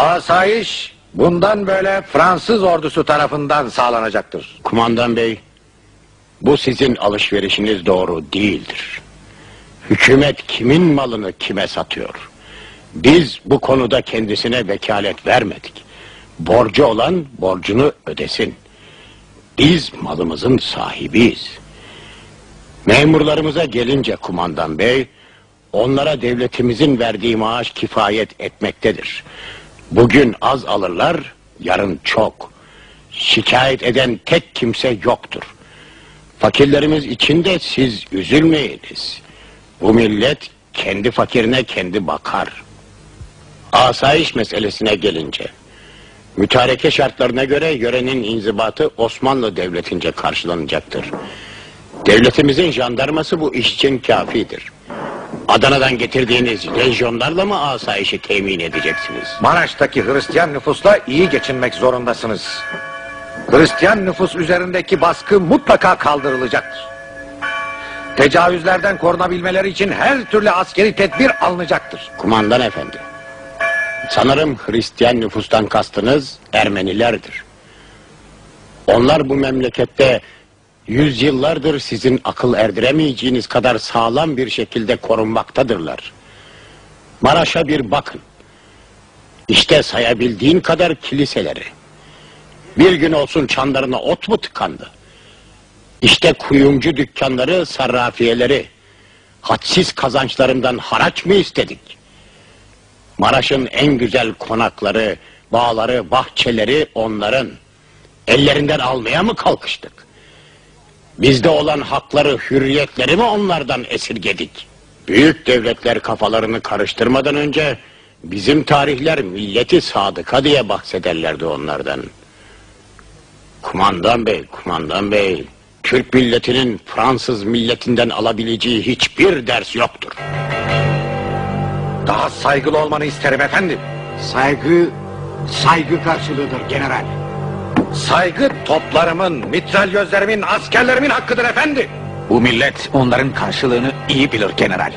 Asayiş bundan böyle Fransız ordusu tarafından sağlanacaktır. Kumandan bey, bu sizin alışverişiniz doğru değildir. Hükümet kimin malını kime satıyor? Biz bu konuda kendisine vekalet vermedik. Borcu olan borcunu ödesin. Biz malımızın sahibiyiz. Memurlarımıza gelince kumandan bey, onlara devletimizin verdiği maaş kifayet etmektedir. Bugün az alırlar, yarın çok. Şikayet eden tek kimse yoktur. Fakirlerimiz için de siz üzülmeyiniz. Bu millet kendi fakirine kendi bakar. Asayiş meselesine gelince, mütareke şartlarına göre yörenin inzibatı Osmanlı Devleti'nce karşılanacaktır. Devletimizin jandarması bu iş için kafidir. Adana'dan getirdiğiniz lejyonlarla mı asayişi temin edeceksiniz? Maraş'taki Hristiyan nüfusla iyi geçinmek zorundasınız. Hristiyan nüfus üzerindeki baskı mutlaka kaldırılacaktır. Tecavüzlerden korunabilmeleri için her türlü askeri tedbir alınacaktır. Kumandan efendi. Sanırım Hristiyan nüfustan kastınız Ermenilerdir. Onlar bu memlekette yüzyıllardır sizin akıl erdiremeyeceğiniz kadar sağlam bir şekilde korunmaktadırlar. Maraş'a bir bakın. İşte sayabildiğin kadar kiliseleri. Bir gün olsun çanlarına ot mu tıkandı? İşte kuyumcu dükkanları, sarrafiyeleri. Hadsiz kazançlarından haraç mı istedik? Maraş'ın en güzel konakları, bağları, bahçeleri onların. Ellerinden almaya mı kalkıştık? Bizde olan hakları, hürriyetleri mi onlardan esirgedik? Büyük devletler kafalarını karıştırmadan önce bizim tarihler milleti sadıka diye bahsederlerdi onlardan. Kumandan bey, kumandan bey, Türk milletinin Fransız milletinden alabileceği hiçbir ders yoktur. Daha saygılı olmanı isterim efendim. Saygı, saygı karşılığıdır general. Saygı toplarımın, mitralyözlerimin, askerlerimin hakkıdır efendi. Bu millet onların karşılığını iyi bilir general.